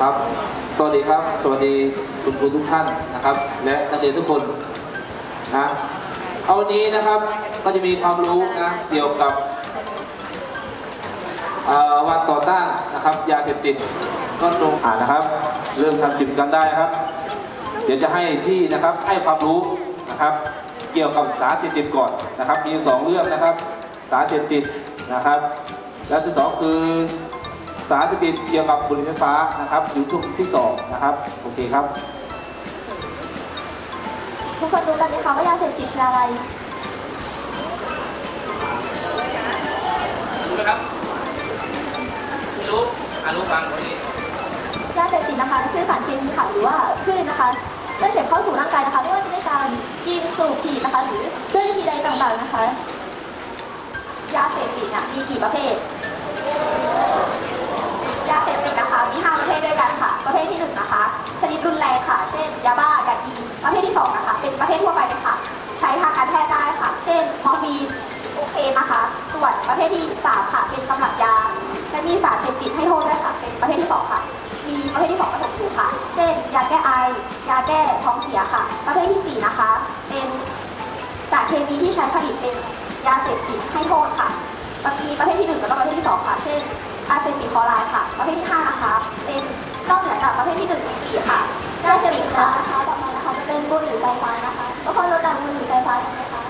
ครับ สวัสดีครับ สวัสดีคุณครูทุกท่านนะครับ และนักเรียนทุกคนนะ เอาวันนี้นะครับก็จะมีความรู้นะเกี่ยวกับวันต่อต้านนะครับยาเสพติดก็ตรงอ่านนะครับ เริ่มทำกิจกรรมได้ครับ เดี๋ยวจะให้พี่นะครับให้ความรู้นะครับ เกี่ยวกับสารเสพติดก่อนนะครับ มีสองเรื่องนะครับ สารเสพติดนะครับ และที่สองคือ สารเสพติดเกี่ยวกับบุหรี่ไฟฟ้านะครับอยู่ช่วงที่สองนะครับโอเคครับ ทุกคนรู้กันไหมคะว่ายาเสพติดคืออะไร รู้ไหมครับไม่รู้อ่ารู้ฟังคนนี้ยาเสพติดนะคะคือสารเคมีค่ะหรือว่าคลื่นนะคะเมื่อเสพเข้าสู่ร่างกายนะคะ ไม่ว่าจะด้วยการกินสูบฉีดนะคะ หรือด้วยวิธีใดต่างๆนะคะ ยาเสพติดเนี่ยมีกี่ประเภท รุนแรงค่ะ เช่น ยาบ้ายาอีประเภทที่สองนะคะ เป็นประเภททั่วไปเลยค่ะ ใช้ทางการแพทย์ได้ค่ะ เช่น มอร์ฟีนโอเคนะคะ ส่วนประเภทที่สามค่ะ เป็นกำลังยา และมีสารเสพติดให้โทษด้วยค่ะ เป็นประเภทที่สองค่ะ มีประเภทที่สองผสมอยู่ค่ะ เช่น ยาแก้ไอ ยาแก้ท้องเสียค่ะ ประเภทที่สี่นะคะ เป็นสารเคมีที่ใช้ผลิตเป็นยาเสพติดให้โทษค่ะมีประเภทที่หนึ่งแล้วก็ประเภทที่สองค่ะ เช่น อาเซติคอไรด์ค่ะ ประเภทที่ห้านะคะ เป็นนอกเหนือจากประเภทที่1นึ่งสี่ค่ะได้เสพติดค่ะนะคะต่อมานะคะจะเป็นบุหรี่ไฟฟ้านะคะทุกคนรู้จักบุหรี่ไฟฟ้าใช่ไหมคะ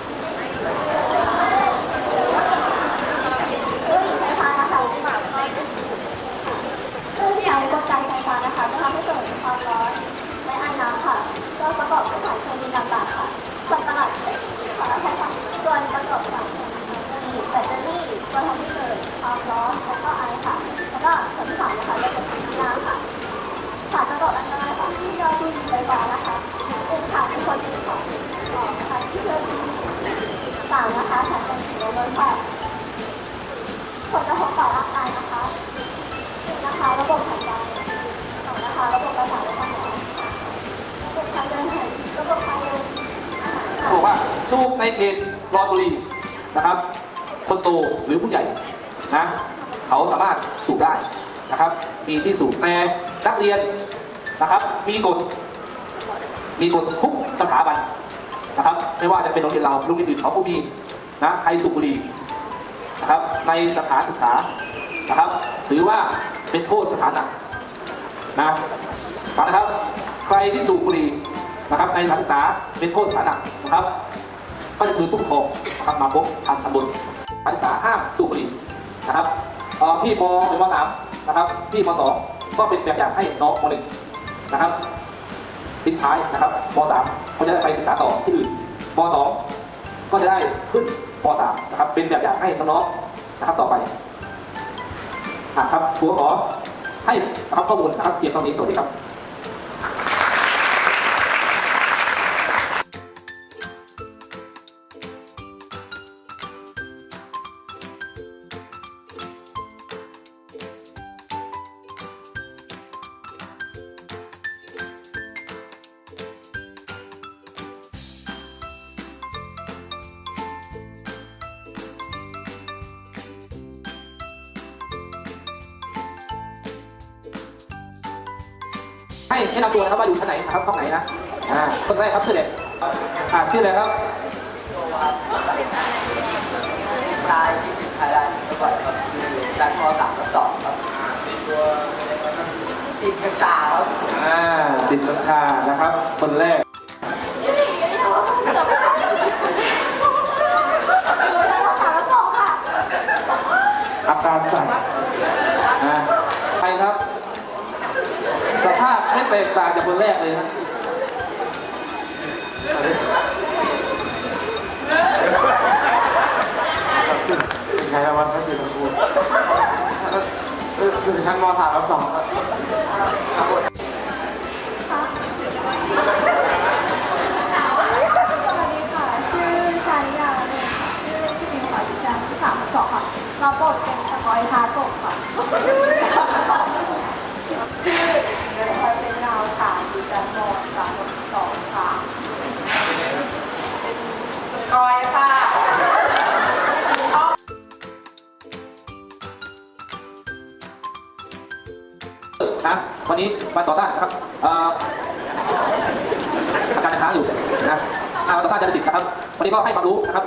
บุหรี่ไฟฟ้านะคะซึ่งใช้กลไกไฟฟ้านะคะ จะทำให้เกิดความร้อนและไอน้ำค่ะก็ประกอบด้วยสารเคมีต่างๆค่ะส่วนตลาดเล็กขอรับแค่ค่ะส่วนประกอบสารเคมีจะมีแบตเตอรี่ก็ทำให้เกิดความร้อนแล้วก็ไอค่ะ แล้วก็ส่วนที่สามนะคะจะเป็นน้ำค่ะ สารประกอบอันตรายของ ที่ยอดบุหรี่ไฟฟ้านะคะเป็นสารเป็นคนติดของของสารที่เพิ่มสามนะคะสารเป็นสีและรสค่ะผลกระทบต่อร่างกายนะคะหนึ่งนะคะระบบหายใจสองนะคะระบบประสาทและสมองระบบทางเดินหายระบบทางเดินอาหารค่ะบอกว่าสูบในเขตรอบุรีนะครับ คนโตหรือผู้ใหญ่นะเขาสามารถสูบได้นะครับ มีที่สูบแต่นักเรียน นะครับ มีกฎมีกฎทุกสถาบันนะครับ ไม่ว่าจะเป็นโรงเรียนเราโรงเรียนอื่นเขาก็มีนะใครสูบบุหรี่นะครับ ในสถานศึกษานะครับ ถือว่าเป็นโทษสถานหนักนะฟังนะครับ ใครที่สูบบุหรี่นะครับ ในสถานศึกษาเป็นโทษสถานหนักนะครับ ก็จะคือผู้ปกครองนะครับมาพบทางตำบลสถานศึกษาห้ามสูบบุหรี่นะครับพี่ปหนึ่งมสามนะครับพี่มสองก็เป็นแบบอย่างให้น้องมหนึ่ง นะครับปิดท้ายนะครับมสามเขาจะได้ไปศึกษาต่อที่อื่นมสองก็จะได้ขึ้นมสามนะครับ เป็นแบบอย่างให้น้องๆนะครับต่อไปนะครับครูขอให้นะครับข้อมูลนะครับเกี่ยวกับนี้สวัสดีครับ ให้แนะนำตัวนะครับว่าอยู่ชั้นไหนนะครับห้องไหนนะอ่าคนแรกครับชื่อเด็กอ่าชื่ออะไรครับชายที่เป็นชายได้ก็ก่อนครับคือการพอสามกับสองครับติดกัญชาครับอ่าติดกัญชานะครับ คนแรกอาการสั่นนะใครครับสภาพ ไม่แตกต่างจากคนแรกเลยนะใครวันก็คือทั้งคู่คือชั้นมสามรับสองครับสวัสดีค่ะชื่อชาลิยาเลยค่ะชื่อเล่นชื่อมิวค่ะอยู่ชั้นสามทับสองค่ะรับบทเป็นสกอยทาโกค่ะ นะวันนี้มาต่อต้านนะครับอาการจะค้างอยู่นะอ่าต่อต้านยาติดนะครับวันนี้ก็ให้ความรู้นะครับ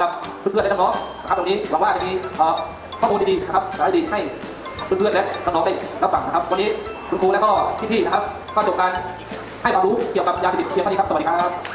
กับเพื่อนๆและน้องๆนะครับตรงนี้หวังว่าจะมีข้อมูลดีๆนะครับสาระดีให้เพื่อนๆและน้องๆได้รับฟังนะครับ วันนี้คุณครูและก็พี่ๆนะครับก็จบการให้ความรู้เกี่ยวกับยาเสพติดเพียงเท่านี้ครับสวัสดีครับ